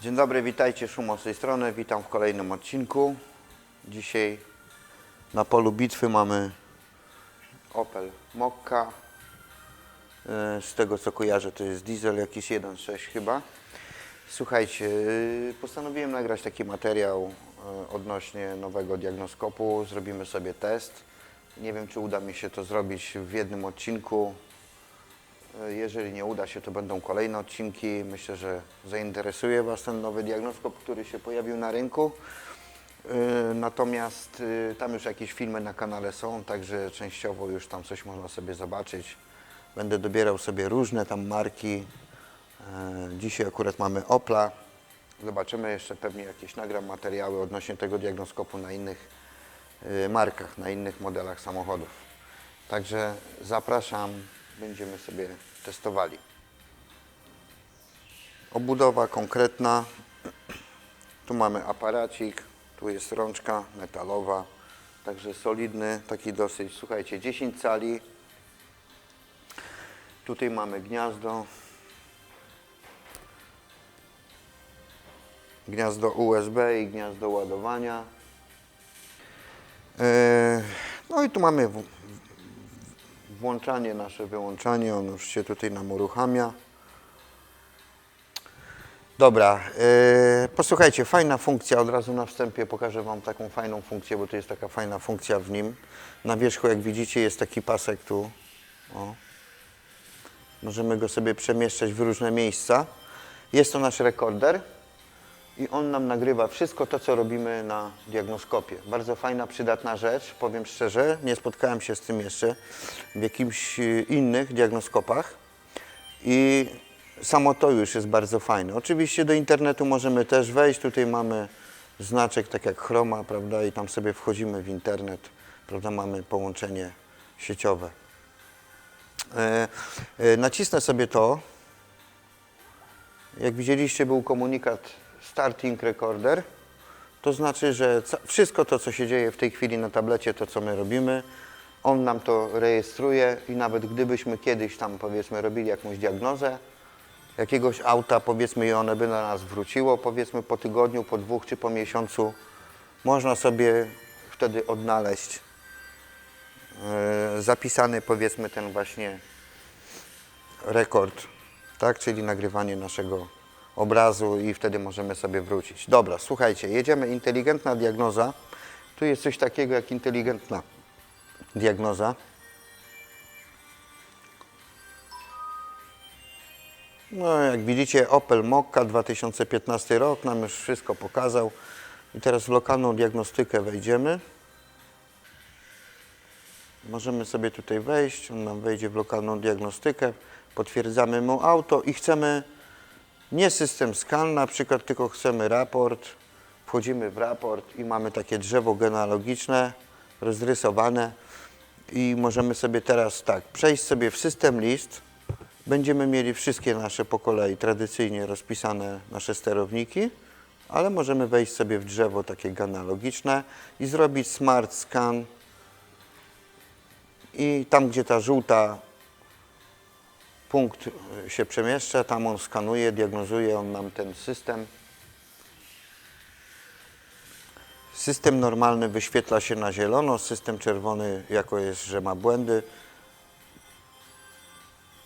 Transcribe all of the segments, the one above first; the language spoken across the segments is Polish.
Dzień dobry, witajcie, Szumo z tej strony. Witam w kolejnym odcinku. Dzisiaj na polu bitwy mamy Opel Mokka. E, Z tego co kojarzę to jest diesel jakiś 1.6 chyba. Słuchajcie, e, postanowiłem nagrać taki materiał e, odnośnie nowego diagnoskopu. Zrobimy sobie test. Nie wiem czy uda mi się to zrobić w jednym odcinku. E, Jeżeli nie uda się, to będą kolejne odcinki. Myślę, że zainteresuje Was ten nowy diagnoskop, który się pojawił na rynku. E, Natomiast e, tam już jakieś filmy na kanale są, także częściowo już tam coś można sobie zobaczyć. Będę dobierał sobie różne tam marki. Dzisiaj akurat mamy Opla. Zobaczymy jeszcze pewnie jakieś nagram materiały odnośnie tego diagnoskopu na innych markach, na innych modelach samochodów. Także zapraszam, będziemy sobie testowali. Obudowa konkretna. Tu mamy aparacik, tu jest rączka metalowa, także solidny, taki dosyć, słuchajcie, 10 cali. Tutaj mamy gniazdo. Gniazdo USB i gniazdo ładowania. Yy, No i tu mamy włączanie, nasze wyłączanie, on już się tutaj nam uruchamia. Dobra, yy, posłuchajcie, fajna funkcja, od razu na wstępie pokażę Wam taką fajną funkcję, bo to jest taka fajna funkcja w nim. Na wierzchu, jak widzicie, jest taki pasek tu. O. Możemy go sobie przemieszczać w różne miejsca. Jest to nasz rekorder i on nam nagrywa wszystko to, co robimy na diagnoskopie. Bardzo fajna, przydatna rzecz, powiem szczerze, nie spotkałem się z tym jeszcze w jakimś y, innych diagnoskopach i samo to już jest bardzo fajne. Oczywiście do internetu możemy też wejść, tutaj mamy znaczek tak jak Chroma, prawda, i tam sobie wchodzimy w internet, prawda, mamy połączenie sieciowe. E, e, nacisnę sobie to, jak widzieliście, był komunikat Starting Recorder. To znaczy, że wszystko to, co się dzieje w tej chwili na tablecie, to co my robimy, on nam to rejestruje i nawet gdybyśmy kiedyś tam powiedzmy robili jakąś diagnozę jakiegoś auta, powiedzmy i one by na nas wróciło, powiedzmy po tygodniu, po dwóch czy po miesiącu, można sobie wtedy odnaleźć e, zapisany powiedzmy ten właśnie rekord, tak, czyli nagrywanie naszego obrazu i wtedy możemy sobie wrócić. Dobra, słuchajcie, jedziemy inteligentna diagnoza. Tu jest coś takiego jak inteligentna diagnoza. No, jak widzicie, Opel Mokka 2015 rok nam już wszystko pokazał. I teraz w lokalną diagnostykę wejdziemy. Możemy sobie tutaj wejść, on nam wejdzie w lokalną diagnostykę, potwierdzamy mu auto i chcemy nie system scan na przykład, tylko chcemy raport. Wchodzimy w raport i mamy takie drzewo genealogiczne rozrysowane i możemy sobie teraz tak, przejść sobie w system list. Będziemy mieli wszystkie nasze po kolei tradycyjnie rozpisane nasze sterowniki, ale możemy wejść sobie w drzewo takie genealogiczne i zrobić smart scan i tam, gdzie ta żółta punkt y, się przemieszcza, tam on skanuje, diagnozuje on nam ten system. System normalny wyświetla się na zielono, system czerwony jako jest, że ma błędy.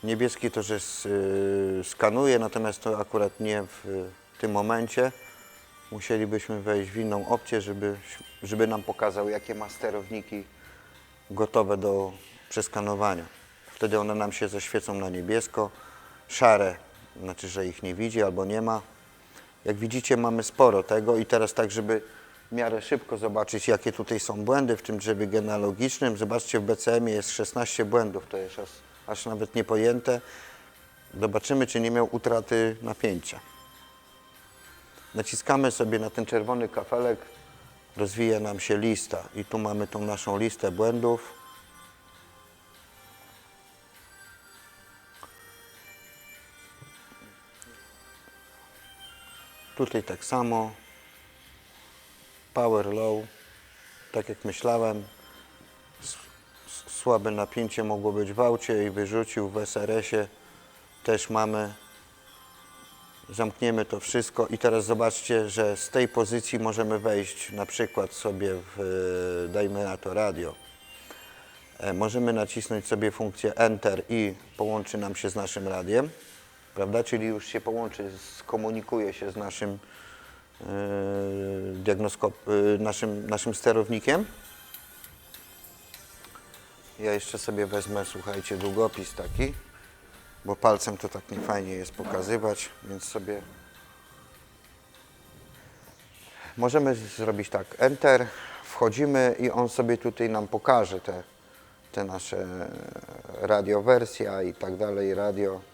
Niebieski to, że y, skanuje, natomiast to akurat nie w y, tym momencie. Musielibyśmy wejść w inną opcję, żeby, żeby nam pokazał, jakie ma sterowniki gotowe do przeskanowania. Wtedy one nam się zaświecą na niebiesko. Szare, znaczy, że ich nie widzi albo nie ma. Jak widzicie, mamy sporo tego i teraz tak, żeby w miarę szybko zobaczyć, jakie tutaj są błędy w tym drzewie genealogicznym. Zobaczcie, w BCM jest 16 błędów, to jest aż, aż nawet niepojęte. Zobaczymy, czy nie miał utraty napięcia. Naciskamy sobie na ten czerwony kafelek, rozwija nam się lista i tu mamy tą naszą listę błędów. Tutaj tak samo. Power low, tak jak myślałem. Słabe napięcie mogło być w aucie i wyrzucił w SRS-ie. Też mamy Zamkniemy to wszystko i teraz zobaczcie, że z tej pozycji możemy wejść na przykład sobie w, e, dajmy na to radio. E, Możemy nacisnąć sobie funkcję Enter i połączy nam się z naszym radiem, prawda? Czyli już się połączy, skomunikuje się z naszym e, diagnoskop, e, naszym, naszym sterownikiem. Ja jeszcze sobie wezmę, słuchajcie, długopis taki, bo palcem to tak nie fajnie jest pokazywać, więc sobie możemy zrobić tak, Enter, wchodzimy i on sobie tutaj nam pokaże te, te nasze radiowersja i tak dalej, radio.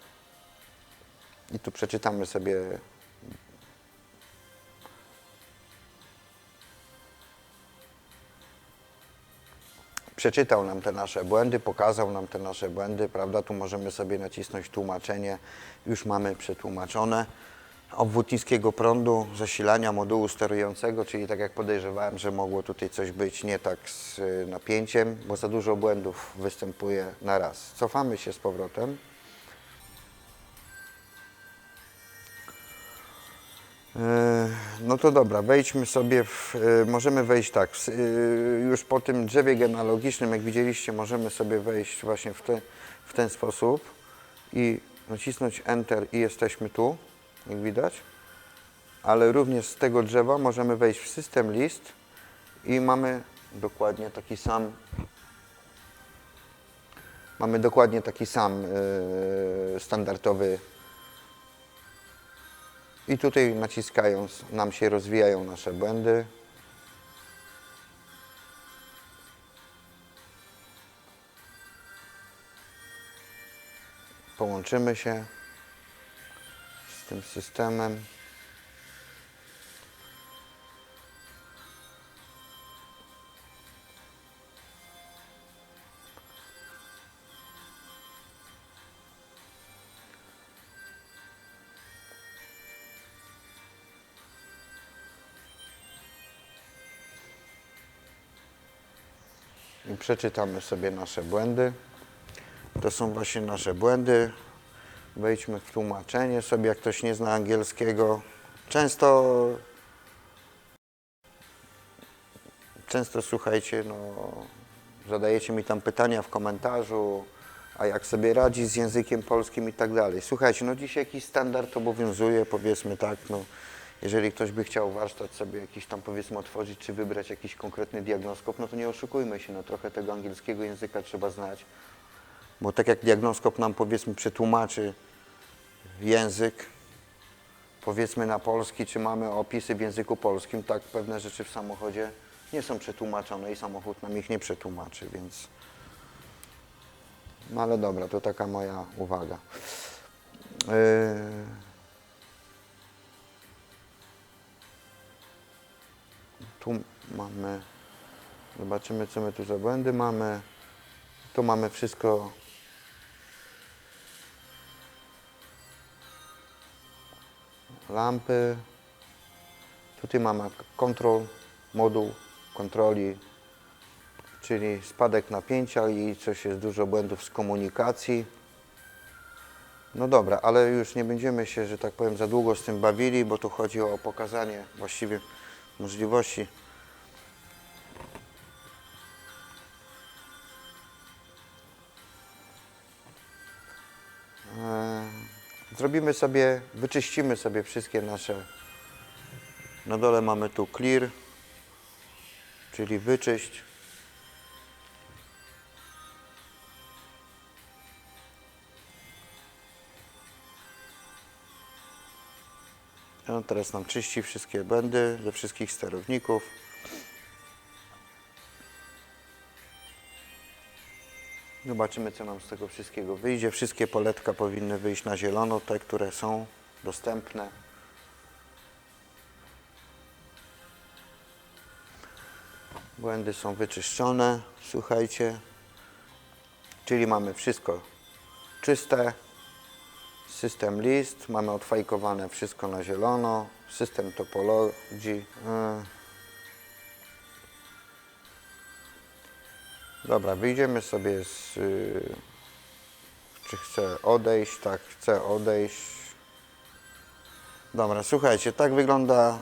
I tu przeczytamy sobie przeczytał nam te nasze błędy, pokazał nam te nasze błędy, prawda? Tu możemy sobie nacisnąć tłumaczenie, już mamy przetłumaczone. Obwód niskiego prądu, zasilania modułu sterującego, czyli tak jak podejrzewałem, że mogło tutaj coś być nie tak z y, napięciem, bo za dużo błędów występuje na raz. Cofamy się z powrotem. No to dobra, wejdźmy sobie w, e, możemy wejść tak, e, już po tym drzewie genealogicznym, jak widzieliście, możemy sobie wejść właśnie w, te, w ten sposób i nacisnąć Enter i jesteśmy tu, jak widać, ale również z tego drzewa możemy wejść w system list i mamy dokładnie taki sam mamy dokładnie taki sam e, standardowy i tutaj naciskając nam się rozwijają nasze błędy. Połączymy się z tym systemem. Przeczytamy sobie nasze błędy. To są właśnie nasze błędy. Wejdźmy w tłumaczenie sobie, jak ktoś nie zna angielskiego. Często, często słuchajcie, no, zadajecie mi tam pytania w komentarzu, a jak sobie radzi z językiem polskim i tak dalej. Słuchajcie, no dzisiaj jakiś standard obowiązuje, powiedzmy tak, no, jeżeli ktoś by chciał warsztat sobie jakiś tam powiedzmy otworzyć, czy wybrać jakiś konkretny diagnoskop, no to nie oszukujmy się, no trochę tego angielskiego języka trzeba znać. Bo tak jak diagnoskop nam powiedzmy przetłumaczy język, powiedzmy na polski, czy mamy opisy w języku polskim, tak pewne rzeczy w samochodzie nie są przetłumaczone i samochód nam ich nie przetłumaczy, więc... No ale dobra, to taka moja uwaga. Yy... Tu mamy, zobaczymy co my tu za błędy mamy. Tu mamy wszystko lampy. Tutaj mamy kontrol, moduł kontroli, czyli spadek napięcia i coś jest dużo błędów z komunikacji. No dobra, ale już nie będziemy się, że tak powiem, za długo z tym bawili, bo tu chodzi o pokazanie właściwie możliwości. Eee, Zrobimy sobie, wyczyścimy sobie wszystkie nasze. Na dole mamy tu clear, czyli wyczyść. On teraz nam czyści wszystkie błędy ze wszystkich sterowników. Zobaczymy, co nam z tego wszystkiego wyjdzie. Wszystkie poletka powinny wyjść na zielono, te, które są dostępne. Błędy są wyczyszczone, słuchajcie. Czyli mamy wszystko czyste. System list, mamy odfajkowane wszystko na zielono. System topologii. e. Dobra, wyjdziemy sobie z... y, Czy chcę odejść? Tak, chcę odejść. Dobra, słuchajcie, tak wygląda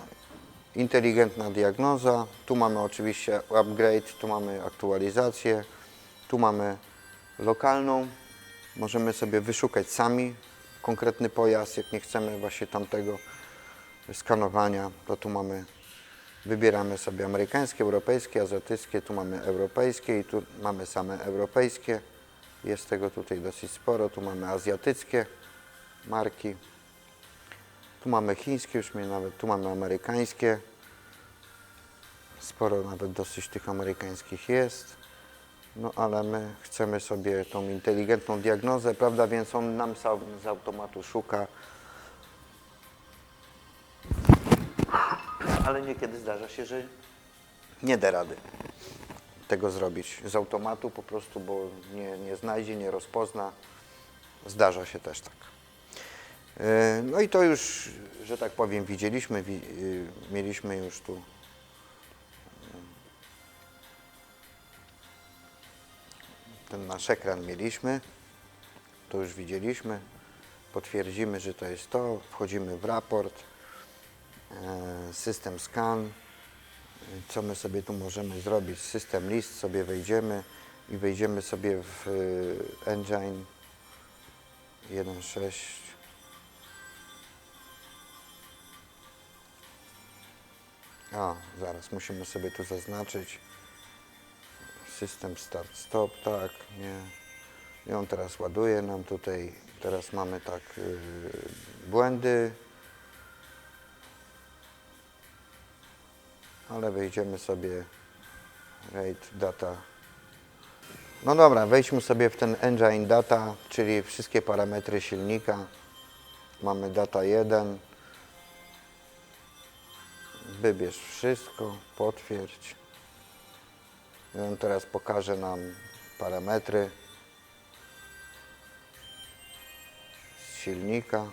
inteligentna diagnoza. Tu mamy oczywiście upgrade, tu mamy aktualizację, tu mamy lokalną. Możemy sobie wyszukać sami konkretny pojazd, jak nie chcemy właśnie tamtego skanowania, to tu mamy, wybieramy sobie amerykańskie, europejskie, azjatyckie, tu mamy europejskie i tu mamy same europejskie. Jest tego tutaj dosyć sporo, tu mamy azjatyckie marki. Tu mamy chińskie, już mnie nawet, tu mamy amerykańskie. Sporo nawet dosyć tych amerykańskich jest. No ale my chcemy sobie tą inteligentną diagnozę, prawda, więc on nam sam z automatu szuka. Ale niekiedy zdarza się, że nie da rady tego zrobić z automatu po prostu, bo nie, nie znajdzie, nie rozpozna. Zdarza się też tak. E, No i to już, że tak powiem, widzieliśmy, wi- y, mieliśmy już tu ten nasz ekran mieliśmy, to już widzieliśmy, potwierdzimy, że to jest to, wchodzimy w raport, e, system scan, co my sobie tu możemy zrobić, system list sobie wejdziemy i wejdziemy sobie w e, engine 1.6 A, zaraz musimy sobie tu zaznaczyć system start stop, tak, nie. I on teraz ładuje nam tutaj, teraz mamy tak yy, błędy. Ale wejdziemy sobie rate data. No dobra, wejdźmy sobie w ten engine data, czyli wszystkie parametry silnika. Mamy data 1. Wybierz wszystko, potwierdź. On teraz pokaże nam parametry z silnika.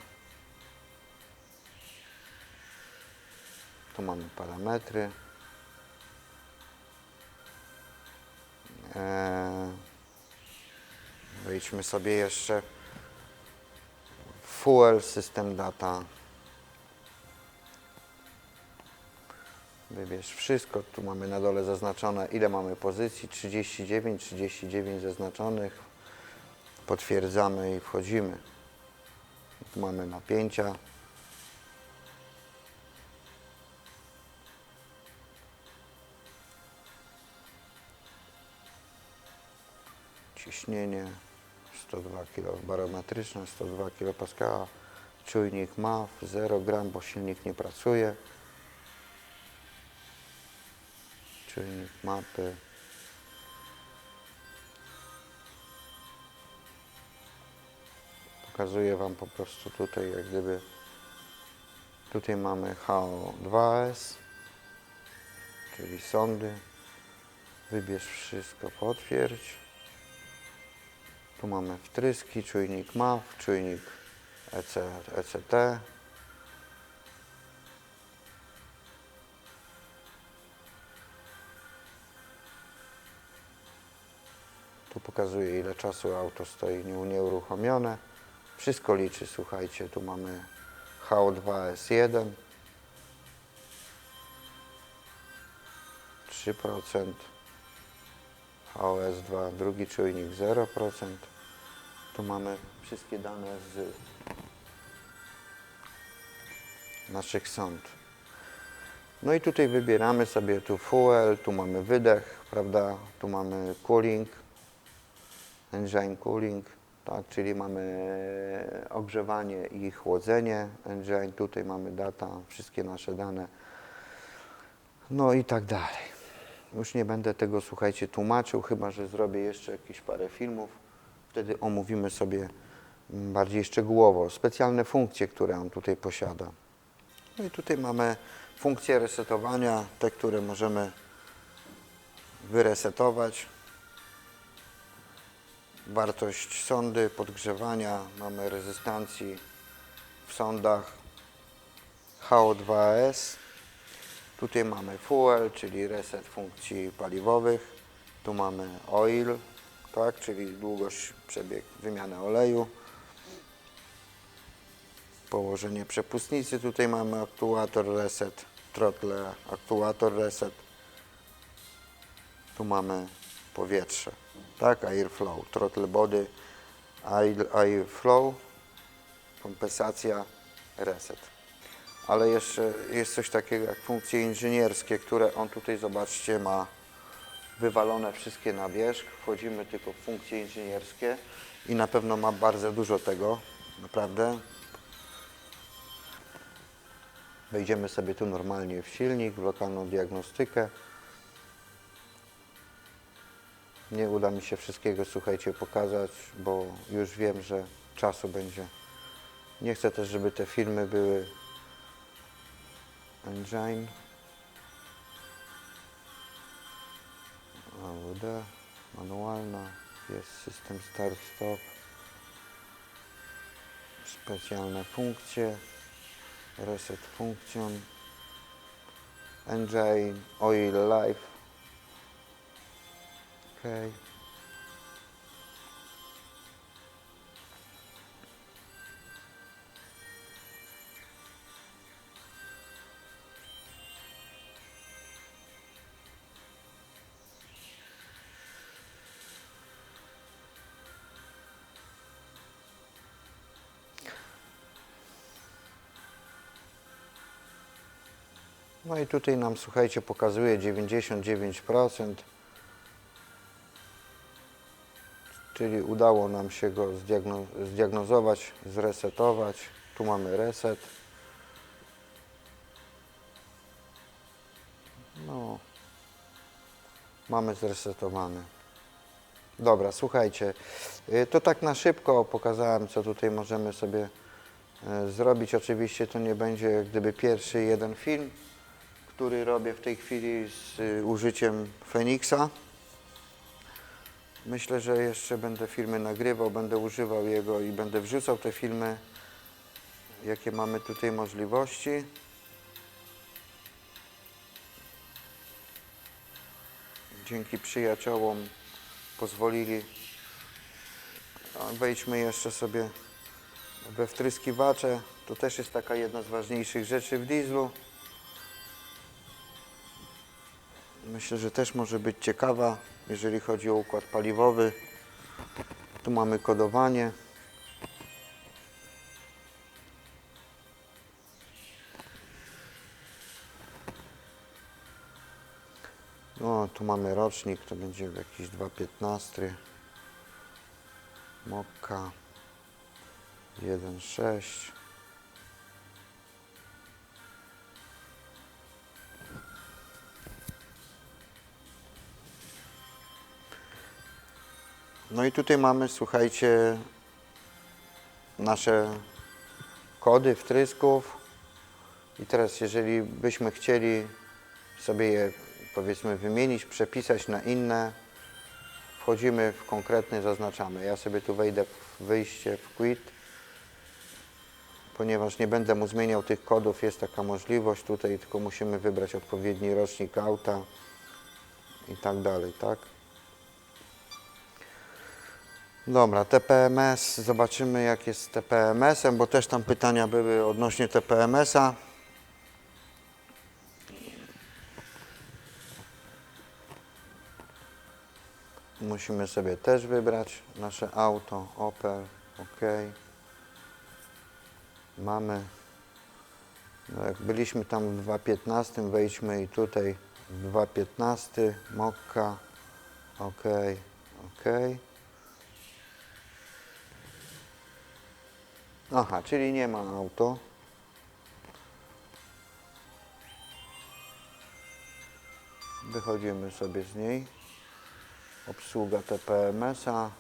Tu mamy parametry. Eee, wejdźmy sobie jeszcze Fuel System Data. Wybierz wszystko. Tu mamy na dole zaznaczone, ile mamy pozycji. 39, 39 zaznaczonych. Potwierdzamy i wchodzimy. Tu mamy napięcia. Ciśnienie 102 kg barometryczne, 102 kPa. Czujnik MAF 0 gram, bo silnik nie pracuje. Czujnik mapy. Pokazuję Wam po prostu tutaj, jak gdyby tutaj mamy HO2S, czyli sondy. Wybierz wszystko, potwierdź. Tu mamy wtryski, czujnik MAF, czujnik EC, ECT. Pokazuje ile czasu auto stoi nie- nieuruchomione. Wszystko liczy, słuchajcie, tu mamy HO2S1 3% HOS2 drugi czujnik 0% tu mamy wszystkie dane z naszych sąd. No i tutaj wybieramy sobie tu fuel, tu mamy wydech, prawda, tu mamy cooling, engine cooling, tak, czyli mamy ogrzewanie i chłodzenie engine, tutaj mamy data, wszystkie nasze dane, no i tak dalej. Już nie będę tego, słuchajcie, tłumaczył, chyba że zrobię jeszcze jakieś parę filmów, wtedy omówimy sobie bardziej szczegółowo specjalne funkcje, które on tutaj posiada. No i tutaj mamy funkcje resetowania, te, które możemy wyresetować. Wartość sondy, podgrzewania, mamy rezystancji w sondach HO2S. Tutaj mamy fuel, czyli reset funkcji paliwowych. Tu mamy oil, tak, czyli długość, przebieg, wymiana oleju. położenie przepustnicy. Tutaj mamy aktuator reset, throttle, aktuator reset. Tu mamy powietrze, tak, airflow, throttle body, air, airflow, kompensacja, reset. Ale jeszcze jest coś takiego jak funkcje inżynierskie, które on tutaj, zobaczcie, ma wywalone wszystkie na wierzch. Wchodzimy tylko w funkcje inżynierskie i na pewno ma bardzo dużo tego, naprawdę. Wejdziemy sobie tu normalnie w silnik, w lokalną diagnostykę. Nie uda mi się wszystkiego, słuchajcie, pokazać, bo już wiem, że czasu będzie. Nie chcę też, żeby te filmy były engine. AWD, manualna, jest system start stop. Specjalne funkcje, reset funkcjon, engine, oil life. Okay. No i tutaj nam, słuchajcie, pokazuje 99%. Czyli udało nam się go zdiagno- zdiagnozować, zresetować. Tu mamy reset. No, mamy zresetowany. Dobra, słuchajcie, y, to tak na szybko pokazałem, co tutaj możemy sobie e, zrobić. Oczywiście to nie będzie jak gdyby pierwszy jeden film, który robię w tej chwili z y, użyciem Feniksa. Myślę, że jeszcze będę filmy nagrywał, będę używał jego i będę wrzucał te filmy, jakie mamy tutaj możliwości. Dzięki przyjaciołom pozwolili. A Wejdźmy jeszcze sobie we wtryskiwacze. To też jest taka jedna z ważniejszych rzeczy w dieslu. Myślę, że też może być ciekawa, jeżeli chodzi o układ paliwowy. Tu mamy kodowanie. No, tu mamy rocznik, to będzie jakiś 2.15. Mokka 1.6. No i tutaj mamy, słuchajcie, nasze kody wtrysków. I teraz, jeżeli byśmy chcieli sobie je, powiedzmy, wymienić, przepisać na inne, wchodzimy w konkretny, zaznaczamy. Ja sobie tu wejdę w wyjście w quit, ponieważ nie będę mu zmieniał tych kodów, jest taka możliwość tutaj, tylko musimy wybrać odpowiedni rocznik auta i tak dalej, tak? Dobra, TPMS, zobaczymy jak jest z TPMS-em, bo też tam pytania były odnośnie TPMS-a. Musimy sobie też wybrać nasze auto, Opel, OK. Mamy, no jak byliśmy tam w 2.15, wejdźmy i tutaj w 2.15, Mokka, OK, OK. Aha, czyli nie ma auto. Wychodzimy sobie z niej. Obsługa TPMS-a.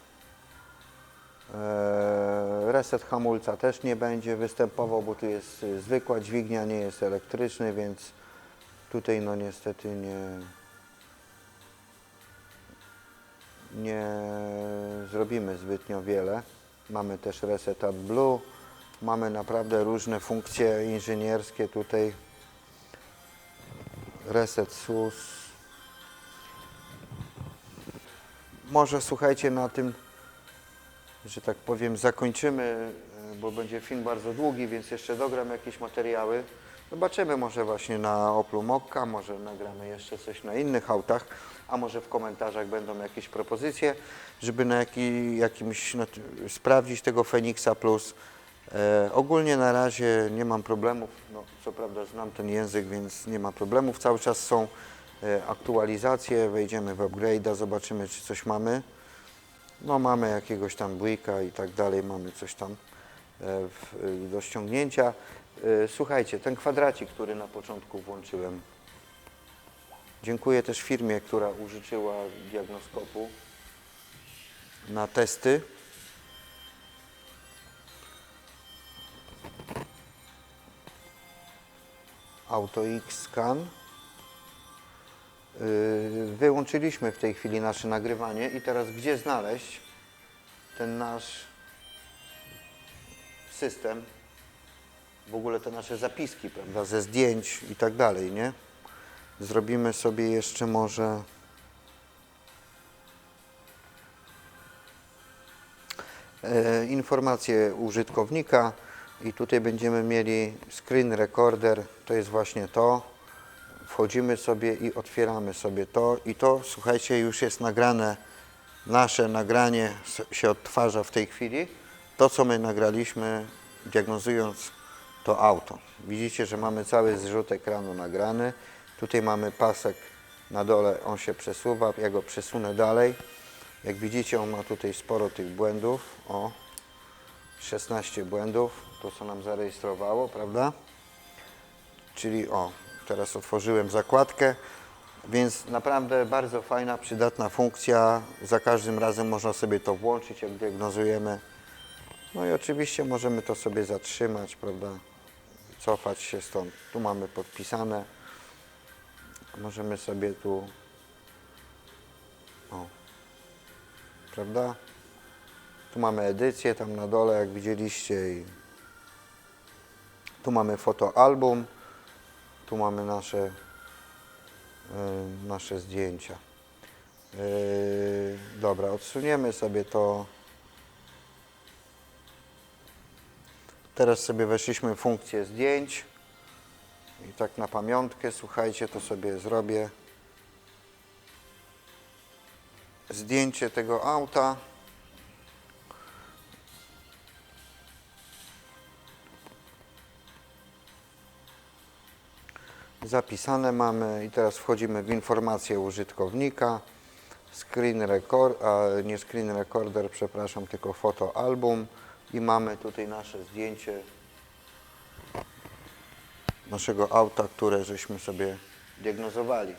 Eee, Reset hamulca też nie będzie występował, bo tu jest y, zwykła dźwignia, nie jest elektryczny, więc tutaj no niestety nie, nie zrobimy zbytnio wiele. Mamy też Reset AdBlue, mamy naprawdę różne funkcje inżynierskie tutaj. Reset SUS. Może słuchajcie na tym, że tak powiem, zakończymy bo będzie film bardzo długi, więc jeszcze dogram jakieś materiały. Zobaczymy może właśnie na Oplu Mokka, może nagramy jeszcze coś na innych autach, a może w komentarzach będą jakieś propozycje, żeby na jaki, jakimś no, sprawdzić tego Fenixa Plus. E, ogólnie na razie nie mam problemów, no, co prawda znam ten język, więc nie ma problemów. Cały czas są e, aktualizacje, wejdziemy w upgrade'a, zobaczymy czy coś mamy. No mamy jakiegoś tam bójka i tak dalej, mamy coś tam e, w, do ściągnięcia. E, Słuchajcie, ten kwadracik, który na początku włączyłem. Dziękuję też firmie, która użyczyła diagnoskopu na testy. AutoX Scan. Yy, Wyłączyliśmy w tej chwili nasze nagrywanie i teraz gdzie znaleźć ten nasz system, w ogóle te nasze zapiski, prawda, ze zdjęć i tak dalej, nie? Zrobimy sobie jeszcze może e, informacje użytkownika i tutaj będziemy mieli screen recorder, to jest właśnie to. Wchodzimy sobie i otwieramy sobie to i to, słuchajcie, już jest nagrane, nasze nagranie się odtwarza w tej chwili. To, co my nagraliśmy, diagnozując to auto. Widzicie, że mamy cały zrzut ekranu nagrany. Tutaj mamy pasek na dole, on się przesuwa, ja go przesunę dalej. Jak widzicie, on ma tutaj sporo tych błędów. O, 16 błędów, to co nam zarejestrowało, prawda? Czyli o, teraz otworzyłem zakładkę, więc naprawdę bardzo fajna, przydatna funkcja. Za każdym razem można sobie to włączyć, jak diagnozujemy. No i oczywiście możemy to sobie zatrzymać, prawda? Cofać się stąd. Tu mamy podpisane. Możemy sobie tu. O. Prawda? Tu mamy edycję tam na dole, jak widzieliście. I tu mamy fotoalbum. Tu mamy nasze, y, nasze zdjęcia. Y, dobra, odsuniemy sobie to. Teraz sobie weszliśmy w funkcję zdjęć. I tak na pamiątkę, słuchajcie, to sobie zrobię zdjęcie tego auta. Zapisane mamy i teraz wchodzimy w informację użytkownika. Screen record, a nie screen recorder, przepraszam, tylko fotoalbum i mamy tutaj nasze zdjęcie naszego auta, które żeśmy sobie diagnozowali.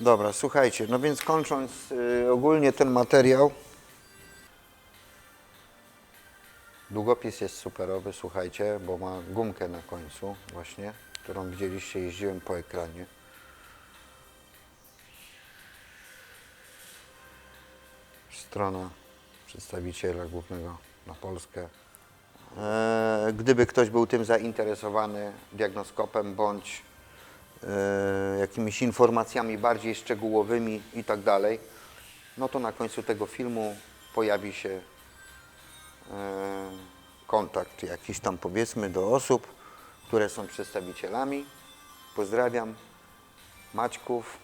Dobra, słuchajcie, no więc kończąc y, ogólnie ten materiał, Długopis jest superowy, słuchajcie, bo ma gumkę na końcu właśnie, którą widzieliście, jeździłem po ekranie. Strona przedstawiciela głównego na Polskę. E, Gdyby ktoś był tym zainteresowany diagnoskopem bądź e, jakimiś informacjami bardziej szczegółowymi i tak dalej, no to na końcu tego filmu pojawi się kontakt jakiś tam powiedzmy do osób, które są przedstawicielami. Pozdrawiam Maćków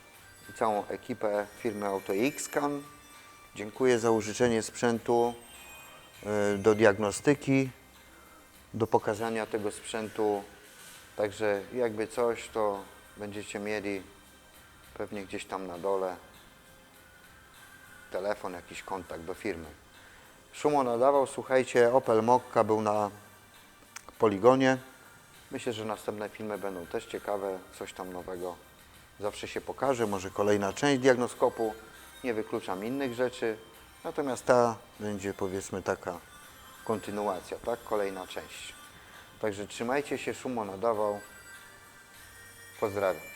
i całą ekipę firmy AutoXCAN. Dziękuję za użyczenie sprzętu e, do diagnostyki, do pokazania tego sprzętu. Także jakby coś, to będziecie mieli pewnie gdzieś tam na dole telefon, jakiś kontakt do firmy. Szumon nadawał, słuchajcie, Opel Mokka był na poligonie. Myślę, że następne filmy będą też ciekawe, coś tam nowego zawsze się pokaże, może kolejna część diagnoskopu, nie wykluczam innych rzeczy, natomiast ta będzie powiedzmy taka kontynuacja, tak, kolejna część. Także trzymajcie się, Szumon nadawał, pozdrawiam.